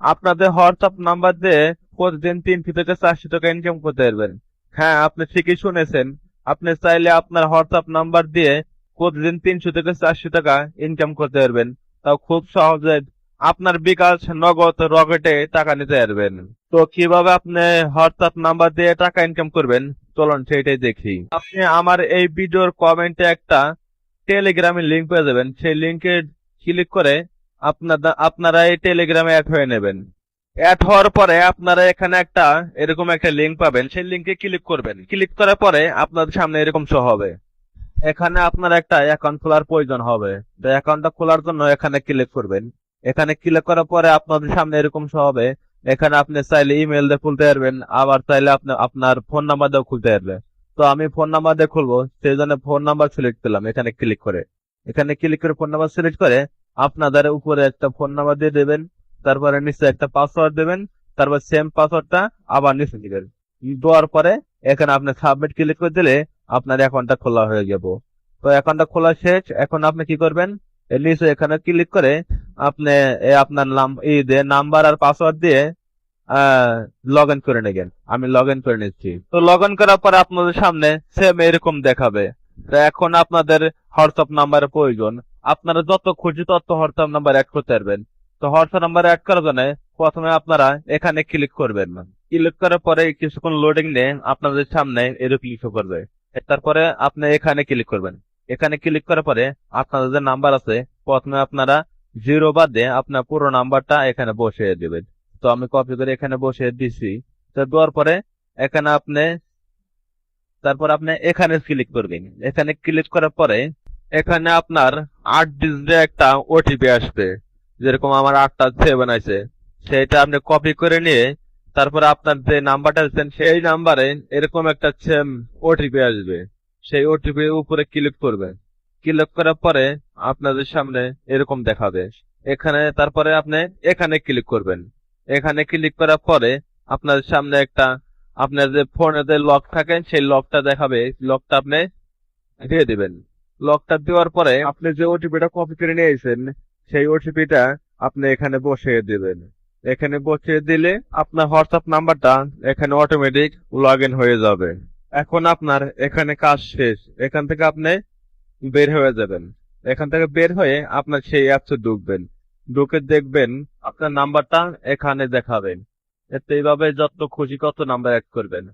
আপনাদের WhatsApp number দিয়ে প্রতিদিন তিনশো থেকে চারশো টাকা ইনকাম করতে পারবেন। হ্যাঁ আপনি ঠিকই শুনেছেন। আপনি চাইলে আপনার হোয়াটসঅ্যাপ নাম্বার দিয়ে প্রতিদিন তিনশো থেকে চারশো টাকা ইনকাম করতে পারবেন। তাও খুব সহজে আপনার বিকাশ নগদ রকেটে টাকা নিতে পারবেন। তো কীভাবে আপনি হোয়াটসঅ্যাপ নাম্বার দিয়ে টাকা ইনকাম করবেন? চলুন সেটাই দেখি। আপনি আমার এই ভিডিওর কমেন্টে একটা টেলিগ্রামের লিঙ্ক পেয়ে যাবেন। সেই লিঙ্কে ক্লিক করে আপনারা এই টেলিগ্রামে অ্যাড হয়ে নেবেন। অ্যাড হওয়ার পরে আপনারা এখানে একটা এরকম একটা লিঙ্ক পাবেন। সেই লিঙ্কে ক্লিক করবেন। ক্লিক করার পরে আপনাদের সামনে এরকম শো হবে। এখানে আপনার একটা অ্যাকাউন্ট খোলার প্রয়োজন হবে। তো অ্যাকাউন্টটা খোলার জন্য এখানে ক্লিক করবেন। এখানে ক্লিক করার পরে আপনাদের সামনে এরকম শো হবে। এখানে আপনি চাইলে ইমেল দিয়ে খুলতে পারবেন। আবার চাইলে আপনি, আপনার ফোন নাম্বার দিয়েও খুলতে পারবেন তো আমি ফোন নাম্বার দিয়ে খুলবো। সেই জন্য ফোন নাম্বার সিলেক্ট করলাম এখানে ক্লিক করে। এখানে ক্লিক করে ফোন নাম্বার সিলেক্ট করে আপনাদের উপরে একটা ফোন নাম্বার দিয়ে দেবেন, তারপরে নিচে একটা পাসওয়ার্ড দেবেন, তারপর সেম পাসওয়ার্ডটা আবার নিচে দিবেন। দেওয়ার পরে এখানে আপনি সাবমিট ক্লিক করে দিলে আপনার অ্যাকাউন্টটা খোলা হয়ে যাব। তো অ্যাকাউন্টটা খোলা শেষ, এখন আপনি কি করবেন? নিচে এখানে ক্লিক করে আপনি আপনার নাম ই দিয়ে নাম্বার আর পাসওয়ার্ড দিয়ে লগ ইন করে নেবেন। আমি লগ ইন করে নিচ্ছি। তো লগ ইন করার পরে আপনাদের সামনে সেম এরকম দেখাবে। তো এখন আপনাদের হোয়াটসঅ্যাপ নাম্বারের প্রয়োজন। আপনারা যত খুশি তত হোয়াটসঅ্যাপ নাম্বার অ্যাড করতে পারবেন। তো হোয়াটসঅ্যাপ নাম্বার অ্যাড করার জন্য প্রথমে আপনারা এখানে ক্লিক করবেন। ক্লিক করার পরে কিছুক্ষণ লোডিং নিয়ে আপনাদের সামনে এরকম শো করবে তারপরে আপনি এখানে ক্লিক করবেন। এখানে ক্লিক করার পরে আপনাদের যে নাম্বার আছে, প্রথমে আপনারা জিরো বাদ দিয়ে আপনার পুরো নাম্বারটা এখানে বসিয়ে দেবেন। তো আমি কপি করে এখানে বসিয়ে দিছি। তো দেওয়ার পরে এখানে আপনি, তারপর আপনি এখানে ক্লিক করবেন। এখানে ক্লিক করার পরে এখানে আপনার আট ডিজিটের একটা ওটিপি আসবে, যেরকম আমার আটটা সেভেন আছে সেটা আপনি কপি করে নিয়ে তারপরে আপনার যে নাম্বারটা দিচ্ছেন, সেই নাম্বারে এরকম একটা সেম ওটিপি আসবে। সেই ওটিপি উপরে ক্লিক করবেন ক্লিক করার পরে আপনাদের সামনে এরকম দেখাবে। এখানে তারপরে আপনি এখানে ক্লিক করবেন। এখানে ক্লিক করার পরে আপনার সামনে একটা আপনার যে ফোনে যে লক থাকে, সেই লকটা দেখাবে। লকটা আপনি দিয়ে দিবেন। লকটা দেওয়ার পরে আপনি যে ওটিপিটা কপি করে নিয়েছেন, সেই ওটিপিটা আপনি এখানে বসিয়ে দিবেন। এখানে বসিয়ে দিলে আপনার হোয়াটসঅ্যাপ নাম্বারটা এখানে অটোমেটিক লগ হয়ে যাবে। এখন আপনার এখানে কাজ শেষ। এখান থেকে আপনি বের হয়ে যাবেন। এখান থেকে বের হয়ে আপনার সেই অ্যাপসে ঢুকবেন। ঢুকে দেখবেন আপনার নাম্বারটা এখানে দেখাবেন। এতে এইভাবে যত খুশি কত নাম্বার অ্যাড করবেন।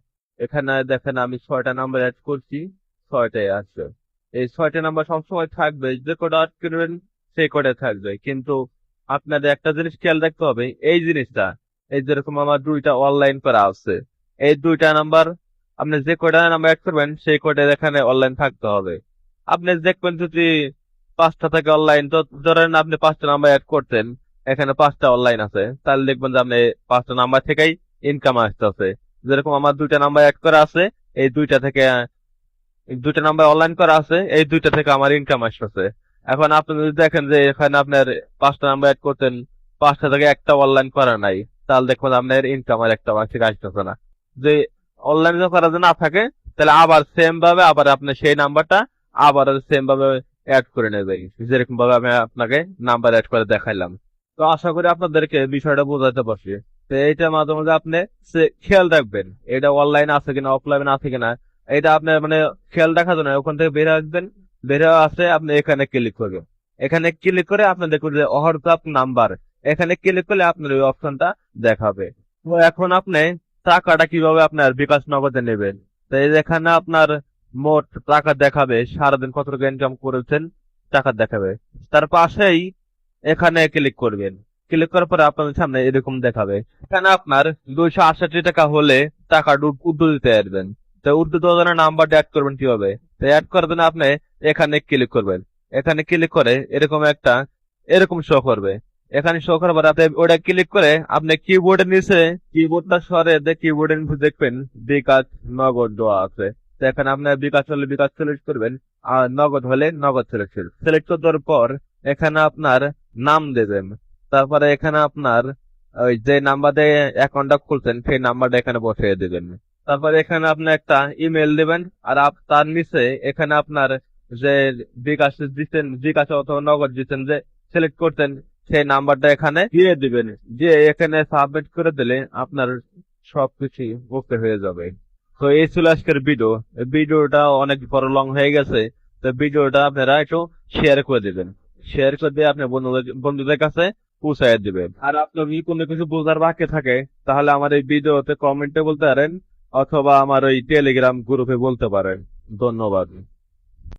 এখানে দেখেন আমি ছয়টা নাম্বার অ্যাড করছি, ছয়টাই আছে এই ছয়টা নাম্বার সবসময় থাকবে, যে কটা করবেন, সেই কটা থাকবে। কিন্তু আপনাদের একটা জিনিস খেয়াল রাখতে হবে, এই জিনিসটা, এই যেরকম আমার দুইটা অনলাইন করা আছে, এই দুইটা নাম্বার আপনি যে কয়টা নাম্বার অ্যাড করবেন, সেই কয়টা এখানে অনলাইন থাকতে হবে। আপনি দেখবেন যদি পাঁচটা থেকে অনলাইন তো ধরেন আপনি পাঁচটা নাম্বার অ্যাড করতেন, এখানে পাঁচটা অনলাইন আছে, তাহলে দেখবেন যে আপনি পাঁচটা নাম্বার থেকেই ইনকাম আসতেছে। যেরকম আমার দুইটা নাম্বার অ্যাড করা আছে, এই দুইটা থেকে দুইটা নাম্বার অনলাইন করা আছে, এই দুইটা থেকে আমার ইনকাম আসতেছে। এখন আপনি যদি দেখেন যে এখানে আপনার পাঁচটা নাম্বার অ্যাড করতেন, পাঁচটা থেকে একটা অনলাইন করা নাই, তাহলে দেখবেন আপনার ইনকাম আর একটা মাসিক আসতেছে না। যে অনলাইন করা যদি না থাকে, তাহলে আবার সেম ভাবে আবার আপনি সেই নাম্বারটা আবার সেম ভাবে অ্যাড করে নেবে যেরকম ভাবে আমি আপনাকে নাম্বার অ্যাড করে দেখাইলাম। তো আশা করি আপনাদেরকে বিষয়টা বোঝাতে পারছি। তো এইটা মাঝে মাঝে আপনি খেয়াল রাখবেন, এটা অনলাইন আছে কিনা অফলাইন আছে কিনা। এটা আপনার মানে খেয়াল রাখার জন্য ওখান থেকে বের আসবেন, বের আসে আপনি এখানে ক্লিক করবেন। এখানে ক্লিক করে আপনি দেখুন যে হোয়াটসঅ্যাপ নাম্বার এখানে ক্লিক করলে আপনার ওই অপশনটা দেখাবে। তো এখন আপনি টাকাটা কীভাবে আপনার বিকাশ নগদে নেবেন? তো এখানে আপনার মোট টাকা দেখাবে, সারাদিন কত টাকা ইনকাম করেছেন, টাকা দেখাবে। তার পাশেই এখানে ক্লিক করবেন। ক্লিক করার পরে আপনাদের সামনে এরকম দেখাবে। এখানে আপনার দুইশো আটষট্টি টাকা হলে টাকা উর্দু দিতে পারবেন তো উর্দু দেওয়ার জন্য নাম্বারটা অ্যাড করবেন কীভাবে? তো অ্যাড করার জন্য আপনি এখানে ক্লিক করবেন। এখানে ক্লিক করে এরকম একটা, এরকম শো করবে। এখানে শো করার পরে আপনি ওটা ক্লিক করে আপনি কিবোর্ডের নিচে কিবোর্ডটা সরে কিবোর্ডের নিচে দেখবেন বিকাশ নগদ দেওয়া আছে। তো এখানে আপনার বিকাশ হলে বিকাশ সিলেক্ট করবেন, আর নগদ হলে নগদ সিলেক্ট করবেন। সিলেক্ট করার পর এখানে আপনার নাম দেবেন। তারপরে এখানে আপনার ওই যে নাম্বার দিয়ে অ্যাকাউন্টটা খুলছেন, সেই নাম্বারটা এখানে বসিয়ে দেবেন। তারপরে এখানে আপনি একটা ইমেল দিবেন, আর তার নিচে এখানে আপনার যে বিকাশ দিচ্ছেন, বিকাশ অথবা নগদ দিচ্ছেন যে সিলেক্ট করতেন সেই নাম্বারটা এখানে দিয়ে দিবেন। যে এখানে সাবমিট করে দিলে আপনার সবকিছু ওকে হয়ে যাবে। তো এই ছিল আজকের ভিডিও ভিডিওটা অনেক বড় লং হয়ে গেছে। তো ভিডিওটা আপনারা একটু শেয়ার করে দিবেন। শেয়ার করে দিয়ে আপনি বন্ধুদের বন্ধুদের কাছে পৌঁছায় দিবেন। আর আপনার যদি কোনো কিছু বোঝার বাকি থাকে, তাহলে আমার এই ভিডিওতে কমেন্টে বলতে পারেন অথবা আমার ওই টেলিগ্রাম গ্রুপে বলতে পারেন। ধন্যবাদ।